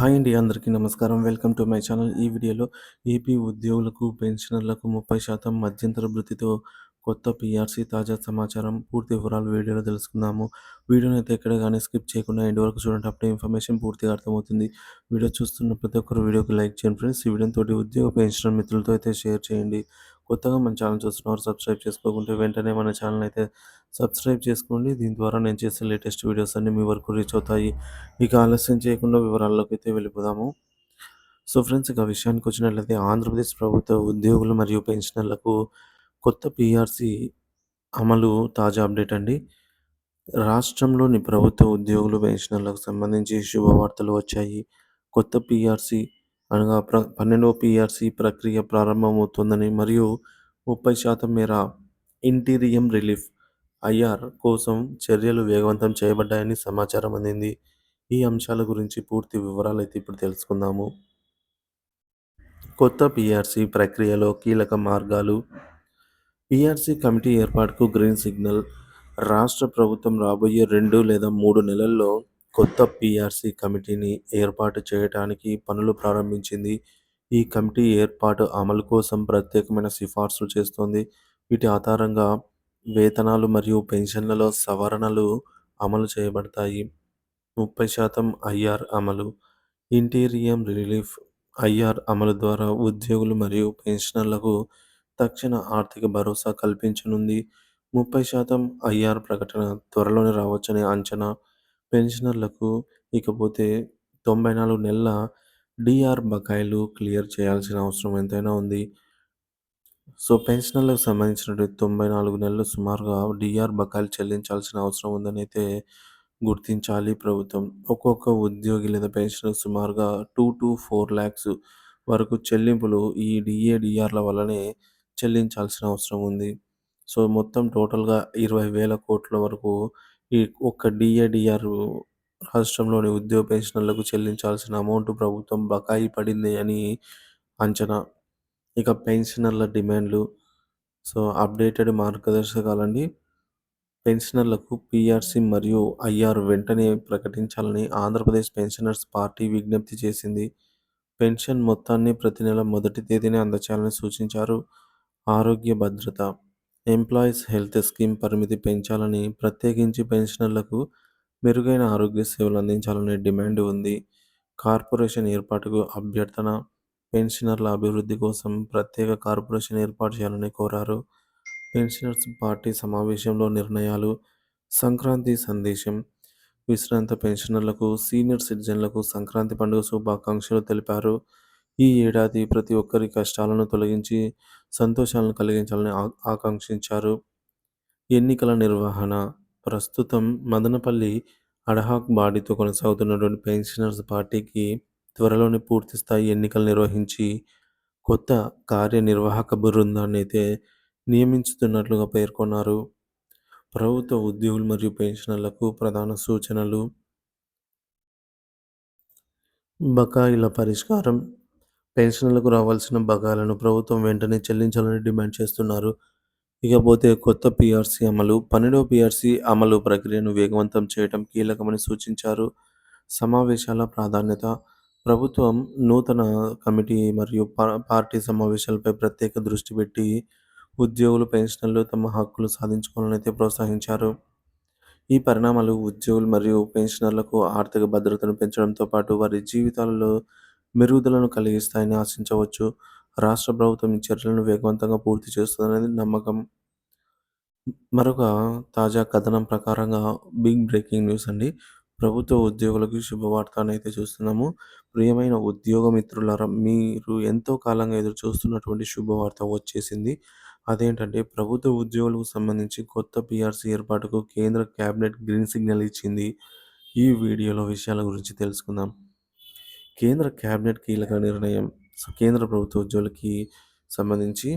Hi అండి అందరికీ నమస్కారం. Welcome to my channel. ఈ వీడియోలో ఏపీ ఉద్యోగులకు పెన్షనర్లకు ముప్పై శాతం మధ్యంతర భృతితో కొత్త పిఆర్సీ తాజా సమాచారం పూర్తి వివరాలు వీడియోలో తెలుసుకుందాము. వీడియోని అయితే ఎక్కడ కానీ స్కిప్ చేయకుండా ఎండ్ వరకు చూడండి. అప్పుడే ఇన్ఫర్మేషన్ పూర్తిగా అర్థమవుతుంది. వీడియో చూస్తున్న ప్రతి ఒక్కరు వీడియోకి లైక్ చేయండి ఫ్రెండ్స్. ఈ వీడియోతో ఉద్యోగ పెన్షనర్ మిత్రులతో అయితే షేర్ చేయండి. కొత్తగా మన ఛానల్ చూస్తున్నారు సబ్స్క్రైబ్ చేసుకోకుంటే వెంటనే మన ఛానల్ అయితే సబ్స్క్రైబ్ చేసుకోండి. దీని ద్వారా నేను చేసే లేటెస్ట్ వీడియోస్ అన్నీ మీ వరకు రీచ్ అవుతాయి. ఇక ఆలస్యం చేయకుండా వివరాల్లోకి అయితే వెళ్ళిపోదాము. సో ఫ్రెండ్స్ ఇక విషయానికి వచ్చినట్లయితే ఆంధ్రప్రదేశ్ ప్రభుత్వ ఉద్యోగులు మరియు పెన్షనర్లకు కొత్త పిఆర్సి అమలు తాజా అప్డేట్ అండి. రాష్ట్రంలోని ప్రభుత్వ ఉద్యోగులు పెన్షనర్లకు సంబంధించి శుభవార్తలు వచ్చాయి. కొత్త పీఆర్సీ అనగా ప్ర పన్నెండవ పిఆర్సి ప్రక్రియ ప్రారంభమవుతుందని మరియు ముప్పై శాతం మేర ఇంటీరియం రిలీఫ్ ఐఆర్ కోసం చర్యలు వేగవంతం చేయబడ్డాయని సమాచారం అందింది. ఈ అంశాల గురించి పూర్తి వివరాలు అయితే ఇప్పుడు తెలుసుకుందాము. కొత్త పిఆర్సి ప్రక్రియలో కీలక మార్గాలు. పిఆర్సి కమిటీ ఏర్పాటుకు గ్రీన్ సిగ్నల్. రాష్ట్ర ప్రభుత్వం రాబోయే రెండు లేదా మూడు నెలల్లో కొత్త పిఆర్సి కమిటీని ఏర్పాటు చేయడానికి పనులు ప్రారంభించింది. ఈ కమిటీ ఏర్పాటు అమలు కోసం ప్రత్యేకమైన సిఫార్సులు చేస్తోంది. వీటి ఆధారంగా వేతనాలు మరియు పెన్షన్లలో సవరణలు అమలు చేయబడతాయి. ముప్పై శాతం ఐఆర్ అమలు ఇంటీరియం రిలీఫ్ ఐఆర్ అమలు ద్వారా ఉద్యోగులు మరియు పెన్షనర్లకు తక్షణ ఆర్థిక భరోసా కల్పించనుంది. ముప్పై శాతం ఐఆర్ ప్రకటన త్వరలోనే రావచ్చనే అంచనా పెన్షనర్లకు ఇకపోతే తొంభై నాలుగు నెలల డిఆర్ బకాయిలు క్లియర్ చేయాల్సిన అవసరం ఎంతైనా ఉంది. సో పెన్షనర్లకు సంబంధించినటువంటి తొంభై నాలుగు నెలలు సుమారుగా డిఆర్ బకాయిలు చెల్లించాల్సిన అవసరం ఉందని అయితే గుర్తించాలి ప్రభుత్వం. ఒక్కొక్క ఉద్యోగి లేదా పెన్షనర్ సుమారుగా టూ టు ఫోర్ ల్యాక్స్ వరకు చెల్లింపులు ఈ డిఏ డిఆర్ల వల్లనే చెల్లించాల్సిన అవసరం ఉంది. సో మొత్తం టోటల్గా ఇరవై వేల కోట్ల వరకు ఈ ఒక్క డిఏడిఆర్ రాష్ట్రంలోని ఉద్యోగ పెన్షనర్లకు చెల్లించాల్సిన అమౌంట్ ప్రభుత్వం బకాయి పడింది అని అంచనా. ఇక పెన్షనర్ల డిమాండ్లు. సో అప్డేటెడ్ మార్గదర్శకాలండి. పెన్షనర్లకు పిఆర్సి మరియు ఐఆర్ వెంటనే ప్రకటించాలని ఆంధ్రప్రదేశ్ పెన్షనర్స్ పార్టీ విజ్ఞప్తి చేసింది. పెన్షన్ మొత్తాన్ని ప్రతి నెల మొదటి తేదీనే అందచేయాలని సూచించారు. ఆరోగ్య భద్రత. ఎంప్లాయీస్ హెల్త్ స్కీమ్ పరిమితి పెంచాలని ప్రత్యేకించి పెన్షనర్లకు మెరుగైన ఆరోగ్య సేవలు అందించాలనే డిమాండ్ ఉంది. కార్పొరేషన్ ఏర్పాటుకు అభ్యర్థన పెన్షనర్ల అభివృద్ధి కోసం ప్రత్యేక కార్పొరేషన్ ఏర్పాటు చేయాలని కోరారు. పెన్షనర్స్ పార్టీ సమావేశంలో నిర్ణయాలు సంక్రాంతి సందేశం విశ్రాంత పెన్షనర్లకు సీనియర్ సిటిజన్లకు సంక్రాంతి పండుగ శుభాకాంక్షలు తెలిపారు. ఈ ఏడాది ప్రతి ఒక్కరి కష్టాలను తొలగించి సంతోషాలను కలిగించాలని ఆకాంక్షించారు. ఎన్నికల నిర్వహణ ప్రస్తుతం మదనపల్లి అడహాక్ బాడీతో కొనసాగుతున్నటువంటి పెన్షనర్స్ పార్టీకి త్వరలోనే పూర్తి స్థాయి ఎన్నికలు నిర్వహించి కొత్త కార్యనిర్వాహక బృందాన్ని అయితే నియమించుతున్నట్లుగా పేర్కొన్నారు. ప్రభుత్వ ఉద్యోగులు మరియు పెన్షనర్లకు ప్రధాన సూచనలు బకాయిల పరిష్కారం పెన్షన్లకు రావాల్సిన బకాయిలను ప్రభుత్వం వెంటనే చెల్లించాలని డిమాండ్ చేస్తున్నారు. ఇకపోతే కొత్త పిఆర్సీ అమలు పన్నెండవ పిఆర్సీ అమలు ప్రక్రియను వేగవంతం చేయడం కీలకమని సూచించారు. సమావేశాల ప్రాధాన్యత ప్రభుత్వం నూతన కమిటీ మరియు పార్టీ సమావేశాలపై ప్రత్యేక దృష్టి పెట్టి ఉద్యోగులు పెన్షనర్లు తమ హక్కులు సాధించుకోవాలని అయితే ప్రోత్సహించారు. ఈ పరిణామాలు ఉద్యోగులు మరియు పెన్షనర్లకు ఆర్థిక భద్రతను పెంచడంతో పాటు వారి జీవితాలలో మెరుగుదలను కలిగిస్తాయని ఆశించవచ్చు. రాష్ట్ర ప్రభుత్వం ఈ చర్యలను వేగవంతంగా పూర్తి చేస్తుందనేది నమ్మకం. మరొక తాజా కథనం ప్రకారంగా బిగ్ బ్రేకింగ్ న్యూస్ అండి. ప్రభుత్వ ఉద్యోగులకు శుభవార్త అయితే చూస్తున్నాము. ప్రియమైన ఉద్యోగ మిత్రులారా మీరు ఎంతో కాలంగా ఎదురు చూస్తున్నటువంటి శుభవార్త వచ్చేసింది. అదేంటంటే ప్రభుత్వ ఉద్యోగులకు సంబంధించి కొత్త పిఆర్సీ ఏర్పాటుకు కేంద్ర క్యాబినెట్ గ్రీన్ సిగ్నల్ ఇచ్చింది. ఈ వీడియోలో విషయాల గురించి తెలుసుకుందాం. కేంద్ర క్యాబినెట్ కీలక నిర్ణయం కేంద్ర ప్రభుత్వ ఉద్యోగులకి సంబంధించి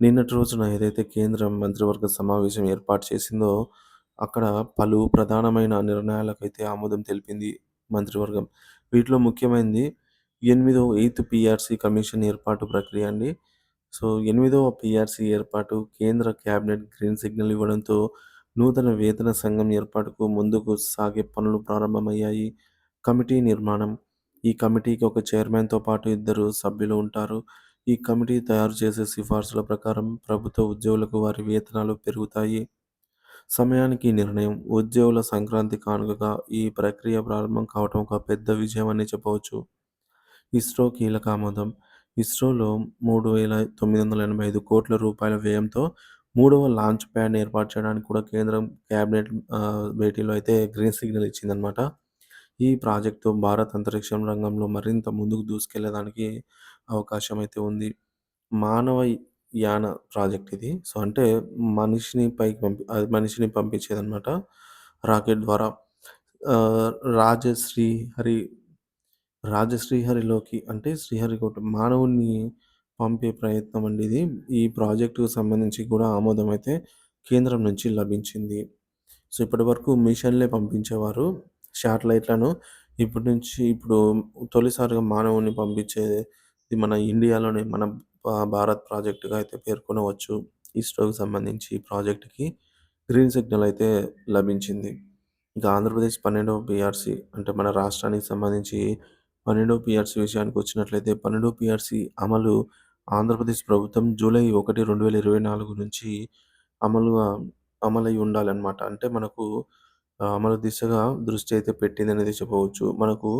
నిన్నటి రోజున ఏదైతే కేంద్ర మంత్రివర్గ సమావేశం ఏర్పాటు చేసిందో అక్కడ పలు ప్రధానమైన నిర్ణయాలకైతే ఆమోదం తెలిపింది మంత్రివర్గం. వీటిలో ముఖ్యమైనది ఎనిమిదో ఎయిత్ పిఆర్సీ కమిషన్ ఏర్పాటు ప్రక్రియ అండి. సో ఎనిమిదవ పిఆర్సీ ఏర్పాటు కేంద్ర క్యాబినెట్ గ్రీన్ సిగ్నల్ ఇవ్వడంతో నూతన వేతన సంఘం ఏర్పాటుకు ముందుకు సాగే పనులు ప్రారంభమయ్యాయి. కమిటీ నిర్మాణం ఈ కమిటీకి ఒక చైర్మన్‌తో పాటు ఇద్దరు సభ్యులు ఉంటారు. ఈ కమిటీ తయారు చేసే సిఫార్సుల ప్రకారం ప్రభుత్వ ఉద్యోగులకు వారి వేతనాలు పెరుగుతాయి. సమయానికి నిర్ణయం ఉద్యోగుల సంక్రాంతి కానుకగా ఈ ప్రక్రియ ప్రారంభం కావటం ఒక పెద్ద విజయం అని చెప్పవచ్చు. ఇస్రో కీలక ఆమోదం ఇస్రోలో మూడు వేల తొమ్మిది వందల ఎనభై ఐదు కోట్ల రూపాయల వ్యయంతో మూడవ లాంచ్ ప్యాడ్ ఏర్పాటు చేయడానికి కూడా కేంద్రం క్యాబినెట్ భేటీలో అయితే గ్రీన్ సిగ్నల్ ఇచ్చిందనమాట. ఈ ప్రాజెక్టు భారత్ అంతరిక్షం రంగంలో మరింత ముందుకు దూసుకెళ్ళడానికి అవకాశం అయితే ఉంది. మానవ యాన ప్రాజెక్ట్ ఇది. సో, అంటే మనిషిని పైకి పంపి అది మనిషిని పంపించేదనమాట రాకెట్ ద్వారా. ఆహ్, రాజశ్రీహరి రాజశ్రీహరిలోకి అంటే శ్రీహరికోట మానవుడిని పంపే ప్రయత్నం అండి ఇది. ఈ ప్రాజెక్ట్‌కు సంబంధించి కూడా ఆమోదం అయితే కేంద్రం నుంచి లభించింది. సో, ఇప్పటివరకు మిషన్‌లే పంపించేవారు శాటిలైట్‌లను. ఇప్పటి నుంచి ఇప్పుడు తొలిసారిగా మానవుని పంపించేది మన ఇండియాలోనే మన భారత్ ప్రాజెక్ట్‌గా అయితే పేర్కొనవచ్చు. ఇస్రోకి సంబంధించి ఈ ప్రాజెక్టుకి గ్రీన్ సిగ్నల్ అయితే లభించింది. ఇక ఆంధ్రప్రదేశ్ పన్నెండవ పిఆర్సి అంటే మన రాష్ట్రానికి సంబంధించి పన్నెండవ పిఆర్సి విషయానికి వచ్చినట్లయితే పన్నెండవ పిఆర్సి అమలు ఆంధ్రప్రదేశ్ ప్రభుత్వం జూలై 1, 2024 నుంచి అమలుగా అమలై ఉండాలన్నమాట అంటే మనకు మన అమలు దిశగా దృష్టి అయితే పెట్టింది అనేది చెప్పవచ్చు. మనకు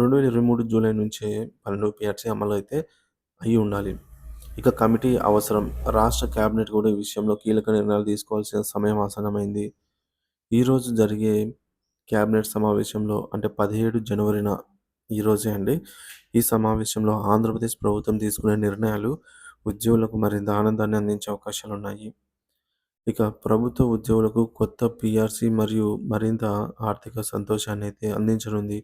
రెండు వేల ఇరవై మూడు జూలై నుంచే 12వ పీఆర్సీ అమలైతే అయ్యి ఉండాలి. ఇక కమిటీ అవసరం రాష్ట్ర క్యాబినెట్ కూడా ఈ విషయంలో కీలక నిర్ణయాలు తీసుకోవాల్సిన సమయం ఆసన్నమైంది. ఈరోజు జరిగే క్యాబినెట్ సమావేశంలో అంటే 17 జనవరిన ఈరోజే అండి. ఈ సమావేశంలో ఆంధ్రప్రదేశ్ ప్రభుత్వం తీసుకునే నిర్ణయాలు ఉద్యోగులకు మరింత ఆనందాన్ని అందించే అవకాశాలు ఉన్నాయి ఇక ప్రభుత్వ ఉద్యోగులకు కొత్త పిఆర్సీ మరియు మరింత ఆర్థిక సంతోషాన్ని అయితే అందించనుంది.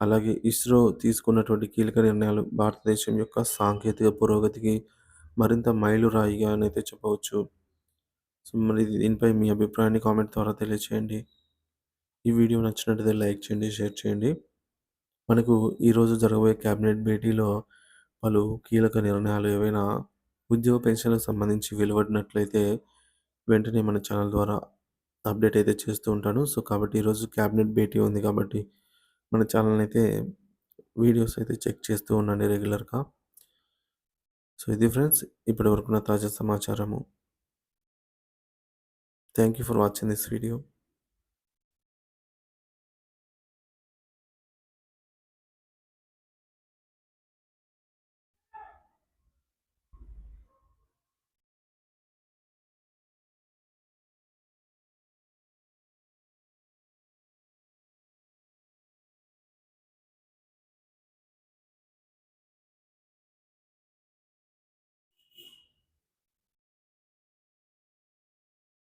అలాగే ఇస్రో తీసుకున్నటువంటి కీలక నిర్ణయాలు భారతదేశం యొక్క సాంకేతిక పురోగతికి మరింత మైలురాయిగా అయితే చెప్పవచ్చు. సో, మరి దీనిపై మీ అభిప్రాయాన్ని కామెంట్ ద్వారా తెలియచేయండి. ఈ వీడియో నచ్చినట్లయితే లైక్ చేయండి, షేర్ చేయండి. మనకు ఈరోజు జరగబోయే క్యాబినెట్ భేటీలో పలు కీలక నిర్ణయాలు ఏవైనా ఉద్యోగ పెన్షన్‌లకు సంబంధించి వెలువడినట్లయితే వెంటనే మన ఛానల్ ద్వారా అప్డేట్ అయితే చేస్తూ ఉంటాను. సో, కాబట్టి ఈరోజు క్యాబినెట్ భేటీ ఉంది కాబట్టి మన ఛానల్‌ని అయితే వీడియోస్ అయితే చెక్ చేస్తూ ఉండండి రెగ్యులర్‌గా. సో, ఇది ఫ్రెండ్స్ ఇప్పటివరకు నా తాజా సమాచారము. Thank you for watching this video.